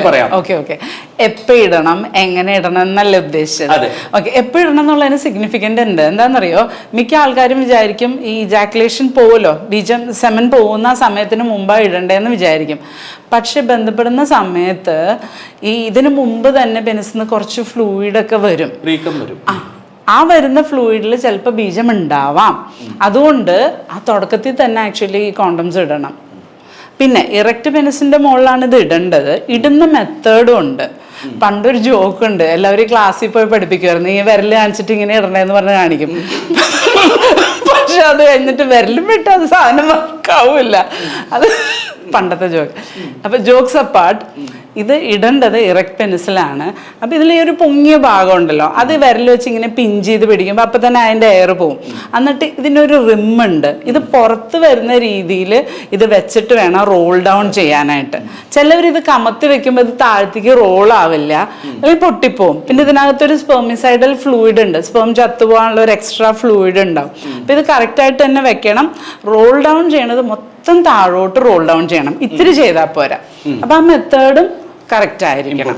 ഒന്ന് പറയാം. Okay okay എപ്പോ ഇടണം എങ്ങനെ ഇടണം എന്നല്ല ഉദ്ദേശിച്ചത്. ഓക്കെ എപ്പോ ഇടണം എന്നുള്ളതിന് സിഗ്നിഫിക്കന്റ് ഉണ്ട്. എന്താണെന്നറിയോ? മിക്ക ആൾക്കാരും വിചാരിക്കും ഈ ജാക്കുലേഷൻ പോവല്ലോ. ബീജം സെമൻ പോകുന്ന സമയത്തിന് മുമ്പാണ് ഇടണ്ടേന്ന് വിചാരിക്കും. പക്ഷെ ബന്ധപ്പെടുന്ന സമയത്ത് ഈ ഇതിന് മുമ്പ് തന്നെ പെനിസിന്ന് കുറച്ച് ഫ്ലൂയിഡ് ഒക്കെ വരും. വരും. ആ, ആ വരുന്ന ഫ്ലൂയിഡിൽ ചിലപ്പോൾ ബീജം ഉണ്ടാവാം. അതുകൊണ്ട് ആ തുടക്കത്തിൽ തന്നെ ആക്ച്വലി കോണ്ടംസ് ഇടണം. പിന്നെ ഇറക്റ്റ് പെനിസിന്റെ മുകളിലാണ് ഇത് ഇടേണ്ടത്. ഇടുന്ന മെത്തേഡും ഉണ്ട്. പണ്ടൊരു ജോക്ക് ഉണ്ട്. എല്ലാവരും ക്ലാസ്സിൽ പോയി പഠിപ്പിക്കുമായിരുന്നു ഈ വിരൽ കാണിച്ചിട്ട് ഇങ്ങനെ ഇടണേന്ന് പറഞ്ഞ് കാണിക്കും. പക്ഷെ അത് കഴിഞ്ഞിട്ട് വിരലും വിട്ട് അത് സാധനം വർക്കാവില്ല അത് പണ്ടത്തെ ജോക്ക് അപ്പൊ ജോക്സ് അപ്പാർട്ട് ഇത് ഇടേണ്ടത് ഇറക്ട് പെൻസിലാണ് അപ്പൊ ഇതിൽ ഒരു പൊങ്ങിയ ഭാഗം ഉണ്ടല്ലോ അത് വിരൽ വെച്ച് ഇങ്ങനെ പിഞ്ച് ചെയ്ത് പിടിക്കുമ്പോൾ അപ്പൊ തന്നെ അതിന്റെ എയർ പോവും. എന്നിട്ട് ഇതിനൊരു റിം ഉണ്ട്. ഇത് പുറത്ത് വരുന്ന രീതിയിൽ ഇത് വെച്ചിട്ട് വേണം റോൾ ഡൗൺ ചെയ്യാനായിട്ട്. ചിലവർ ഇത് കമത്തി വെക്കുമ്പോൾ ഇത് താഴത്തേക്ക് റോൾ ആവില്ല. അല്ലെങ്കിൽ പൊട്ടിപ്പോവും. പിന്നെ ഇതിനകത്തൊരു സ്പെർമിസൈഡൽ ഫ്ലൂയിഡ് ഉണ്ട്. സ്പെർം ചത്തുപോകാനുള്ള ഒരു എക്സ്ട്രാ ഫ്ലൂയിഡ് ഉണ്ടാവും. അപ്പൊ ഇത് കറക്റ്റ് ആയിട്ട് തന്നെ വെക്കണം. റോൾ ഡൗൺ ചെയ്യണത് മൊത്തം താഴോട്ട് റോൾ ഡൗൺ ചെയ്യണം. ഇത്തിരി ചെയ്താൽ പോരാ. അപ്പൊ ആ മെത്തേഡും കറക്റ്റ് ആയിരിക്കണം.